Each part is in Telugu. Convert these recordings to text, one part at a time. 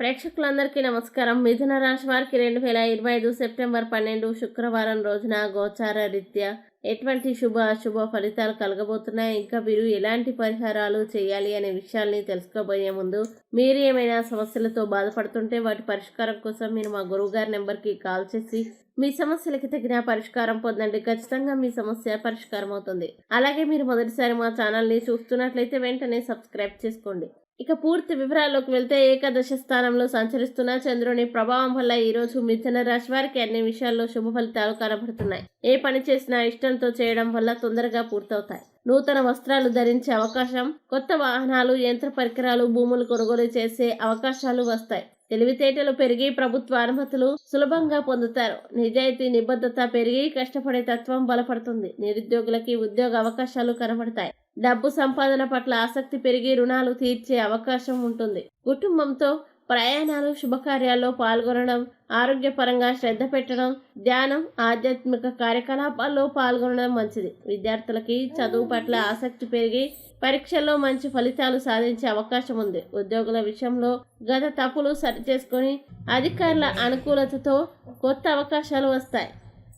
ప్రేక్షకులందరికీ నమస్కారం. మిథున రాశి వారికి రెండు వేల ఇరవై ఐదు సెప్టెంబర్ పన్నెండు శుక్రవారం రోజున గోచార రీత్యా ఎటువంటి శుభ అశుభ ఫలితాలు కలగబోతున్నాయి? ఇంకా మీరు ఎలాంటి పరిహారాలు చేయాలి అనే విషయాల్ని తెలుసుకోబోయే ముందు మీరు ఏమైనా సమస్యలతో బాధపడుతుంటే వాటి పరిష్కారం కోసం మీరు మా గురువుగారి నెంబర్కి కాల్ చేసి మీ సమస్యలకి తగిన పరిష్కారం పొందండి. ఖచ్చితంగా మీ సమస్య పరిష్కారం అవుతుంది అలాగే మీరు మొదటిసారి మా ఛానల్ని చూస్తున్నట్లయితే వెంటనే సబ్స్క్రైబ్ చేసుకోండి. ఇక పూర్తి వివరాల్లోకి వెళ్తే ఏకాదశ స్థానంలో సంచరిస్తున్న చంద్రుని ప్రభావం వల్ల ఈ రోజు మిథున రాశి వారికి అన్ని విషయాల్లో శుభ ఫలితాలు కనబడుతున్నాయి. ఏ పని చేసినా ఇష్టంతో చేయడం వల్ల తొందరగా పూర్తవుతాయి. నూతన వస్త్రాలు ధరించే అవకాశం కొత్త వాహనాలు యంత్ర పరికరాలు భూములు కొనుగోలు చేసే అవకాశాలు వస్తాయి. తెలివితేటలు పెరిగి ప్రభుత్వ అనుమతులు సులభంగా పొందుతారు. నిజాయితీ నిబద్ధత పెరిగి కష్టపడే తత్వం బలపడుతుంది. నిరుద్యోగులకి ఉద్యోగ అవకాశాలు కనబడతాయి. డబ్బు సంపాదన పట్ల ఆసక్తి పెరిగి రుణాలు తీర్చే అవకాశం ఉంటుంది. కుటుంబంతో ప్రయాణాలు శుభకార్యాల్లో పాల్గొనడం ఆరోగ్యపరంగా శ్రద్ధ పెట్టడం ధ్యానం ఆధ్యాత్మిక కార్యకలాపాల్లో పాల్గొనడం మంచిది. విద్యార్థులకి చదువు పట్ల ఆసక్తి పెరిగి పరీక్షల్లో మంచి ఫలితాలు సాధించే అవకాశం ఉంది. ఉద్యోగుల విషయంలో గత తప్పులు సరిచేసుకొని అధికారుల అనుకూలతతో కొత్త అవకాశాలు వస్తాయి.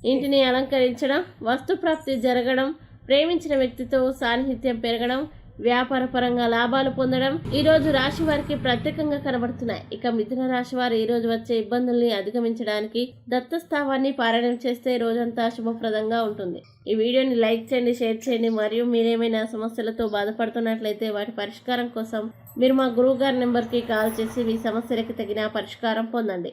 ఇంటిని అలంకరించడం వస్తుప్రాప్తి జరగడం ప్రేమించిన వ్యక్తితో సాన్నిహిత్యం పెరగడం వ్యాపార పరంగా లాభాలు పొందడం ఈరోజు రాశి వారికి ప్రత్యేకంగా కనబడుతున్నాయి. ఇక మిథున రాశి వారు ఈరోజు వచ్చే ఇబ్బందుల్ని అధిగమించడానికి దత్తస్థావాన్ని పారాయణం చేస్తే రోజంతా శుభప్రదంగా ఉంటుంది. ఈ వీడియోని లైక్ చేయండి షేర్ చేయండి. మరియు మీరేమైనా సమస్యలతో బాధపడుతున్నట్లయితే వాటి పరిష్కారం కోసం మీరు మా గురువు గారి నెంబర్కి కాల్ చేసి మీ సమస్యలకు తగిన పరిష్కారం పొందండి.